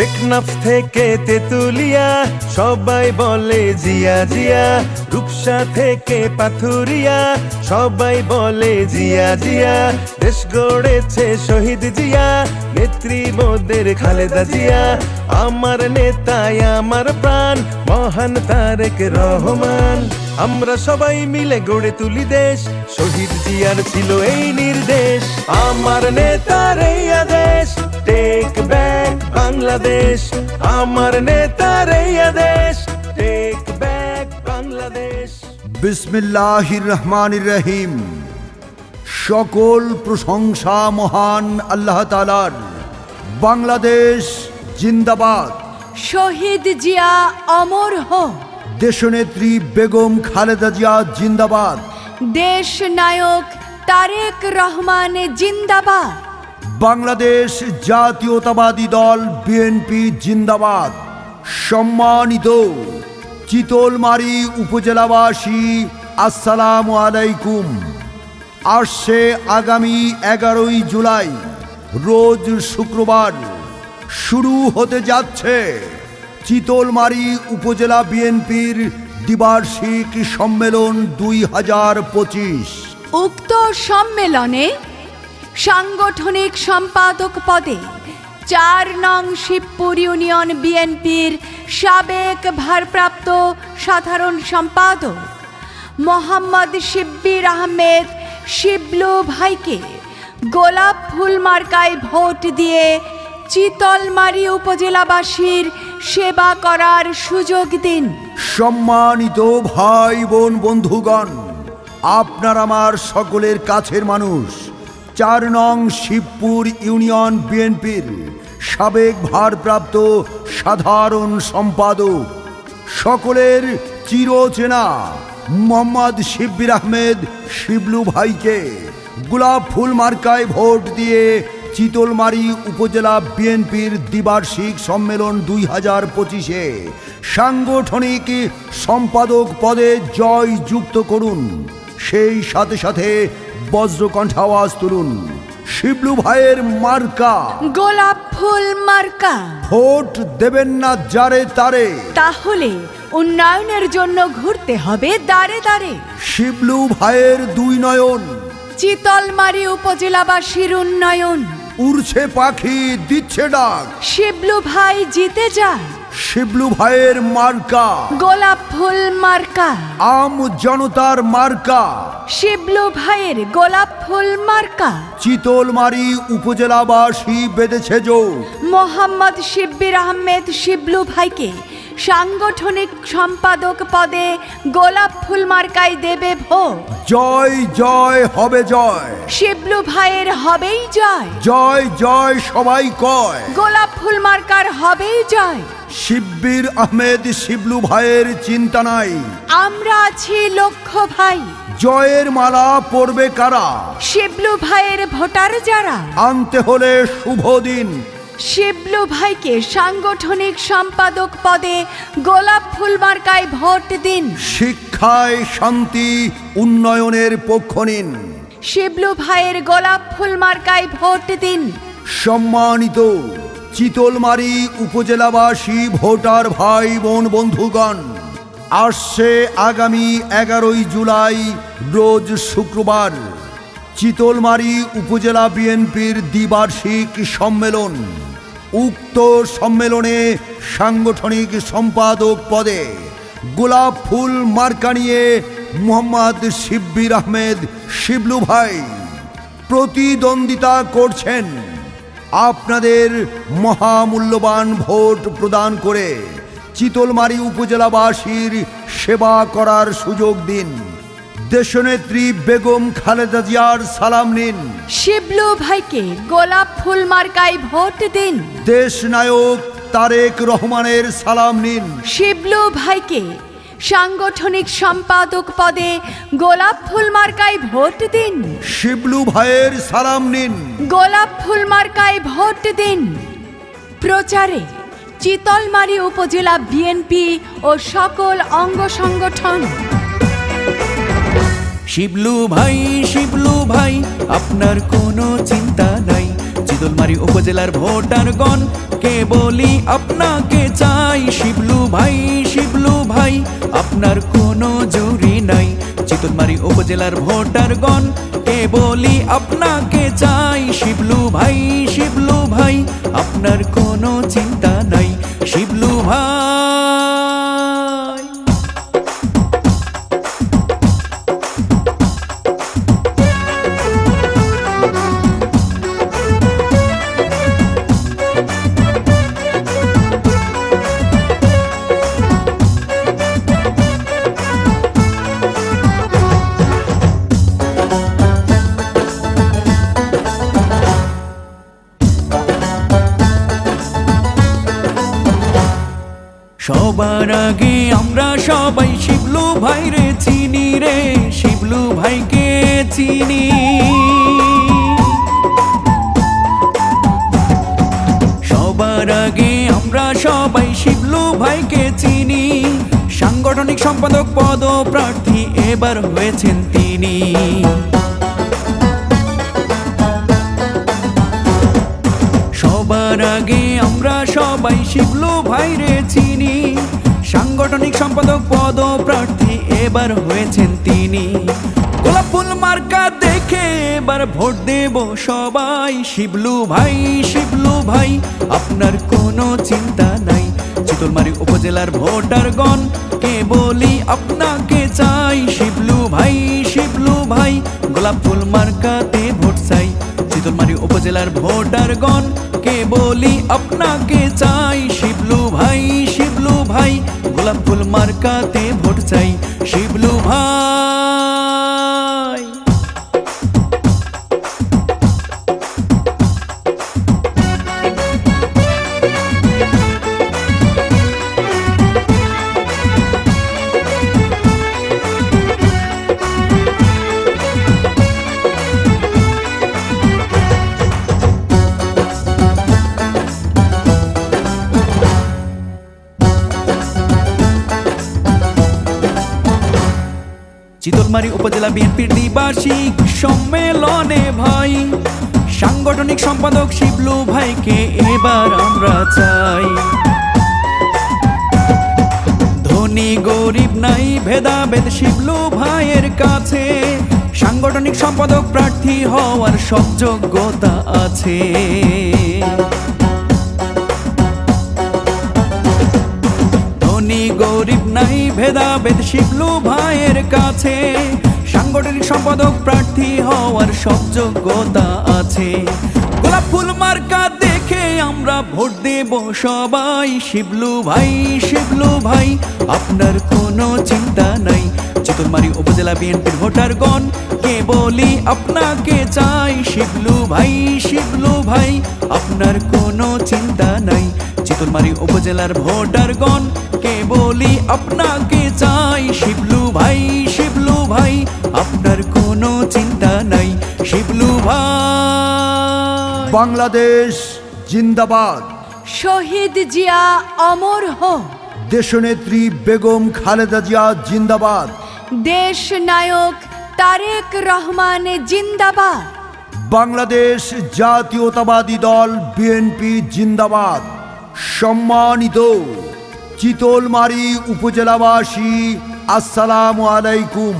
টেকনাফ থেকে তেতুলিয়া, সবাই বলে জিয়া জিয়া। রূপসা থেকে পাথুরিয়া, সবাই বলে জিয়া জিয়া। দেশ গড়েছে শহীদ জিয়া, নেত্রী মোদের খালেদা জিয়া। আমার নেতাই আমার প্রাণ, মহান তারেক রহমান। আমরা সবাই মিলে গড়ে তুলি দেশ, শহীদ জিয়ার ছিল এই নির্দেশ। আমার নেতার এই আদেশ। টেক ব্যাক বাংলাদেশ আমার নেতার এই আদেশ টেক ব্যাক বাংলাদেশ বিসমিল্লাহির রহমানির রহিম সকল প্রশংসা মহান আল্লাহ তালার বাংলাদেশ জিন্দাবাদ শহীদ জিয়া অমর হোক দেশনেত্রী বেগম খালেদা জিয়া জিন্দাবাদ দেশ নায়ক তারেক রহমান জিন্দাবাদ। বাংলাদেশ জাতীয়তাবাদী দল বিএনপি জিন্দাবাদ। সম্মানিত চিতলমারি উপজেলাবাসী, আসসালাম আলাইকুম। আসছে আগামী এগারোই জুলাই, রোজ শুক্রবার। শুরু হতে যাচ্ছে চিতলমারি উপজেলা বিএনপির দ্বিবার্ষিক সম্মেলন দুই হাজার পঁচিশ। উক্ত সম্মেলনে সাংগঠনিক সম্পাদক পদে চার নং শিবপুর ইউনিয়ন বিএনপির সাবেক ভারপ্রাপ্ত সাধারণ সম্পাদক মোহাম্মদ শিব্বির আহমেদ শিবলু ভাইকে গোলাপ ফুল মার্কায় ভোট দিয়ে চিতলমারি উপজেলাবাসীর সেবা করার সুযোগ দিন। সম্মানিত ভাই বোন বন্ধুগণ, আপনার আমার সকলের কাছের মানুষ চার নং শিবপুর ইউনিয়ন বিএনপির সাবেক ভারপ্রাপ্ত সাধারণ সম্পাদক। সকলের চিরচেনা মোহাম্মদ শিব্বির আহমেদ শিবলু ভাইকে গোলাপ ফুল মার্কায় ভোট দিয়ে চিতলমারি উপজেলা বিএনপির দ্বিবার্ষিক সম্মেলন দুই হাজার পঁচিশে সাংগঠনিক সম্পাদক পদে জয় যুক্ত করুন। সেই সাথে সাথে বজ্রকণ্ঠ আওয়াজ তুলুন। শিবলু ভাইয়ের মার্কা। গোলাপ ফুল মার্কা। ভোট দেবেন না যারে তারে। তাহলে উন্নয়নের জন্য ঘুরতে হবে দাঁড়ে দাঁড়ে শিবলু ভাইয়ের দুই নয়ন। চিতলমারি উপজেলাবাসীর উন্নয়ন। উড়ছে পাখি দিচ্ছে ডাক। শিবলু ভাই জিতে যায়। শিবলু ভাইয়ের মার্কা। গোলাপ ফুল মার্কা। আম জনতার মার্কা। শিবলু ভাইয়ের গোলাপ ফুল মার্কা। চিতলমারি উপজেলাবাসী বেঁধেছে জোর মোহাম্মদ শিব্বির আহমেদ শিবলু ভাইকে সাংগঠনিক সম্পাদক পদে গোলাপ ফুল মার্কায় দেবে ভোট জয় জয় হবে জয়। শিবলু ভাইয়ের হবেই জয়। জয় জয় সবাই কয়। গোলাপ ফুল মার্কার হবেই জয়। শিব্বির আহমেদ শিবলু ভাইয়ের চিন্তা নাই। আমরা আছি লক্ষ্য ভাই। জয়ের মালা পড়বে কারা? শিবলু ভাইয়ের ভোটার যারা। আনতে হলে শুভ দিন। শিবলু ভাইকে সাংগঠনিক সম্পাদক পদে গোলাপ ফুল মার্কায় ভোট দিন। শিক্ষায় শান্তি উন্নয়নের পক্ষ নিন। শিবলু ভাইয়ের গোলাপ ফুল মার্কায় ভোট দিন। সম্মানিত চিতলমারি উপজেলাবাসী ভোটার ভাই বোন বন্ধুগণ আসছে আগামী এগারোই জুলাই রোজ শুক্রবার। চিতলমারি উপজেলা বিএনপির দ্বিবার্ষিক সম্মেলন। উক্ত সম্মেলনে সাংগঠনিক সম্পাদক পদে গোলাপ ফুল মার্কা নিয়ে মোহাম্মদ শিব্বির আহমেদ শিবলু ভাই প্রতিদ্বন্দ্বিতা করছেন। আপনাদের মহামূল্যবান ভোট প্রদান করে চিতলমারি উপজেলাবাসীর সেবা করার সুযোগ দিন। দেশনেত্রী বেগম খালেদা জিয়ার সালাম নিন। শিবলু ভাইকে গোলাপ ফুল মার্কায় ভোট দিন। দেশ নায়ক তারেক রহমানের সালাম নিন। শিবলু ভাইকে সাংগঠনিক সম্পাদক পদে গোলাপ ফুল মার্কায় ভোট দিন। শিবলু ভাইয়ের সালাম নিন। গোলাপ ফুল মার্কায় ভোট দিন। প্রচারে চিতলমারি উপজেলা বিএনপি ও সকল অঙ্গ সংগঠন। শিবলু ভাই শিবলু ভাই, আপনার কোনো চিন্তা নাই। চিতলমারি উপজেলার ভোটারগণ কে বলি আপনাকে চাই? শিবলু ভাই শিবলু ভাই, আপনার কোনো জুরি নাই। চিতলমারি উপজেলার ভোটারগণ কে বলি আপনাকে চাই? শিবলু ভাই শিবলু ভাই, আপনার কোনো চিন্তা সবার আগে আমরা সবাই শিবলু ভাই রে চিনি রে, শিবলু ভাইকে চিনি। সবার আগে আমরা সবাই শিবলু ভাইকে চিনি, সাংগঠনিক সম্পাদক পদ প্রার্থী এবার হয়েছেন তিনি। সবার আগে আমরা সবাই শিবলু ভাইরে চিনি সাংগঠনিক সম্পাদক পদ প্রার্থী এবার হয়েছেন তিনি। গোলাপ ফুল মার্কা দেখে এবার ভোট দেব সবাই। শিবলু ভাই শিবলু ভাই, আপনার কোনো চিন্তা নাই। চিতলমারি উপজেলার ভোটারগণ, কে বলি আপনাকে চাই? শিবলু ভাই শিবলু ভাই গোলাপ ফুল মার্কাতে ভোট চাই। চিতলমারি উপজেলার ভোটারগণ, কে বলি আপনাকে চাই? শিবলু ভাই মার্কাতে ভোট চাই শিবলু ভাই। চিতলমারি উপজেলা বিএনপির দ্বিবার্ষিক সম্মেলনে ভাই। সাংগঠনিক সম্পাদক শিবলু ভাইকে এবার আমরা চাই। ধনী, গরিব নাই, ভেদাভেদ শিবলু ভাইয়ের কাছে। সাংগঠনিক সম্পাদক প্রার্থী হওয়ার সব যোগ্যতা আছে। গরিব নাই, ভেদাভেদ শিবলু ভাইয়ের কাছে। সাংগঠনিক সম্পাদক প্রার্থী হওয়ার সব যোগ্যতা আছে। গোলাপ ফুল মার্কা দেখে আমরা ভোট দেব সবাই। শিবলু ভাই শিবলু ভাই, আপনার কোনো চিন্তা নাই। চিতলমারি উপজেলা বিএনপির ভোটারগণ, কে বলি আপনাকে চাই? শিবলু ভাই শিবলু ভাই, আপনার কোনো চিন্তা নাই। চিতলমারি উপজেলার ভোটারগণ কে বলি আপনাকে চাই? শিবলু ভাই শিবলু ভাই আপনার কোনো চিন্তা নাই শিবলু ভাই। বাংলাদেশ জিন্দাবাদ। শহীদ জিয়া অমর হোক। দেশনেত্রী বেগম খালেদা জিয়া জিন্দাবাদ। দেশ নায়ক তারেক রহমান জিন্দাবাদ। বাংলাদেশ জাতীয়তাবাদী দল বিএনপি জিন্দাবাদ। সম্মানিত চিতলমারি উপজেলাবাসী, আসসালামু আলাইকুম।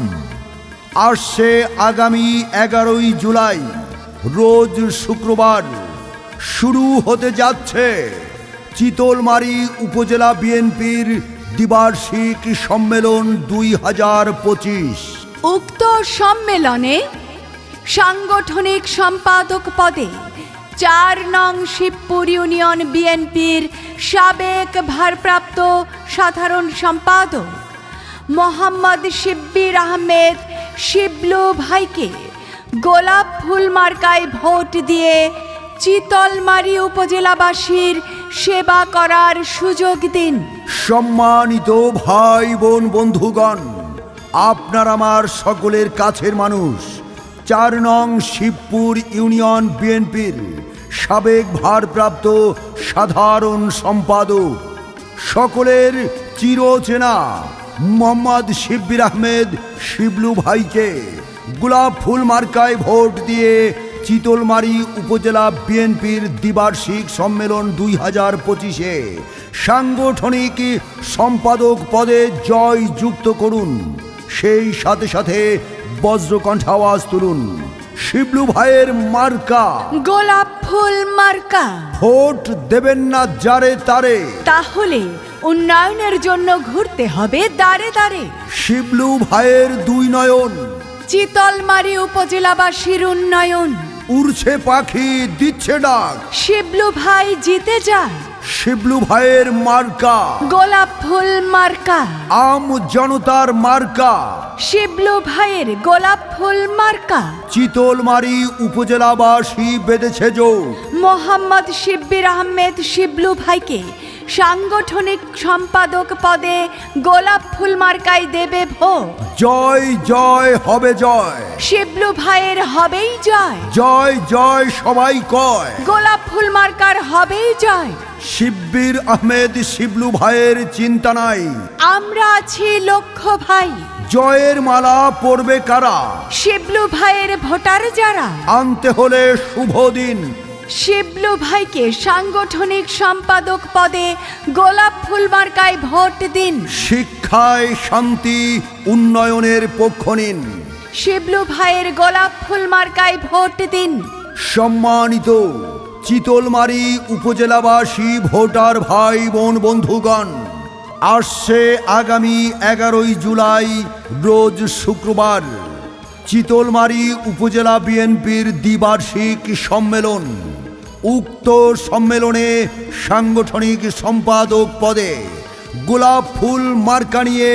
আসছে আগামী এগারোই জুলাই, রোজ শুক্রবার শুরু হতে যাচ্ছে চিতলমারি উপজেলা বিএনপির দ্বিবার্ষিক সম্মেলন দুই হাজার পঁচিশ। উক্ত সম্মেলনে সাংগঠনিক সম্পাদক পদে চার নং শিবপুর ইউনিয়ন বিএনপির সাবেক ভারপ্রাপ্ত সাধারণ সম্পাদক মোহাম্মদ শিব্বির আহমেদ শিবলু ভাইকে গোলাপ ফুল মার্কায় ভোট দিয়ে চিতলমারি উপজেলাবাসীর সেবা করার সুযোগ দিন। সম্মানিত ভাই বোন বন্ধুগণ, আপনার আমার সকলের কাছের মানুষ চার নং শিবপুর ইউনিয়ন বিএনপির সাবেক ভারপ্রাপ্ত সাধারণ সম্পাদক, সকলের চিরচেনা মোহাম্মদ শিব্বির আহমেদ শিবলু ভাইকে গোলাপ ফুল মার্কায় ভোট দিয়ে চিতলমারি উপজেলা বিএনপির দ্বিবার্ষিক সম্মেলন দুই হাজার পঁচিশে সাংগঠনিক সম্পাদক পদে জয় যুক্ত করুন। সেই সাথে সাথে বজ্রকণ্ঠ আওয়াজ তুলুন। শিবলু ভাইয়ের মার্কা। গোলাপ ফুল মার্কা। ভোট দেবেন না যারে তারে। তাহলে উন্নয়নের জন্য ঘুরতে হবে দাঁড়ে দাঁড়ে শিবলু ভাইয়ের দুই নয়ন। চিতলমারি উপজেলাবাসীর উন্নয়ন। উড়ছে পাখি দিচ্ছে ডাক। শিবলু ভাই জিতে যায় শিবলু ভাইয়ের মার্কা। গোলাপ ফুল মার্কা। আম জনতার মার্কা। শিবলু ভাইয়ের গোলাপ ফুল মার্কা। চিতলমারি উপজেলাবাসী বেঁধেছে জোর মোহাম্মদ শিব্বির আহমেদ শিবলু ভাইকে সাংগঠনিক সম্পাদক পদে গোলাপ ফুল মার্কায় দেবে ভোট। জয় জয় হবে জয়। শিবলু ভাইয়ের হবেই জয়। জয় জয় সবাই কয়। গোলাপ ফুল মার্কার হবেই জয়। শিব্বির আহমেদ শিবলু ভাইয়ের চিন্তা নাই। আমরা আছি লক্ষ্য ভাই। জয়ের মালা পরবে কারা? শিবলু ভাইয়ের ভোটার যারা? আনতে হলে শুভ দিন। শিবলু ভাইকে সাংগঠনিক সম্পাদক পদে গোলাপ ফুল মার্কায় ভোট দিন। শিক্ষায় শান্তি উন্নয়নের পক্ষ নিন। শিবলু ভাইয়ের গোলাপ ফুল মার্কায় ভোট দিন। সম্মানিত চিতলমারি উপজেলাবাসী ভোটার ভাই বোন বন্ধুগণ, আসছে আগামী এগারোই জুলাই, রোজ শুক্রবার। চিতলমারি উপজেলা বিএনপির দ্বিবার্ষিক সম্মেলন। উক্ত সম্মেলনে সাংগঠনিক সম্পাদক পদে গোলাপ ফুল মার্কা নিয়ে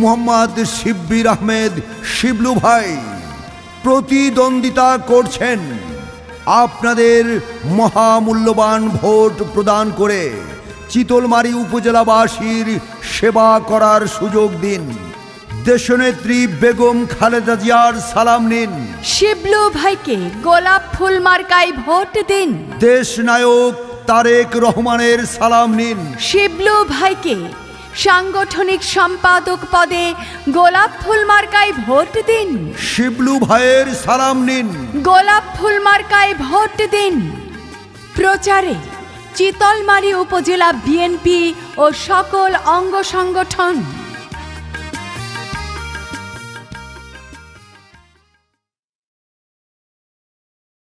মোহাম্মদ শিব্বির আহমেদ শিবলু ভাই প্রতিদ্বন্দ্বিতা করছেন। আপনাদের মহামূল্যবান ভোট প্রদান করে চিতলমারি উপজেলাবাসীর সেবা করার সুযোগ দিন। দেশনেত্রী বেগম খালেদা জিয়ার সালাম নিন। শিবলু ভাইকে গোলাপ ফুল মার্কায় ভোট দিন। দেশ নায়ক তারেক রহমানের সালাম নিন। শিবলু ভাইকে সাংগঠনিক সম্পাদক পদে গোলাপ ফুল মার্কায় ভোট দিন। শিবলু ভাইয়ের সালাম নিন। গোলাপ ফুল মার্কায় ভোট দিন। প্রচারে চিতলমারি উপজেলা বিএনপি ও সকল অঙ্গ সংগঠন।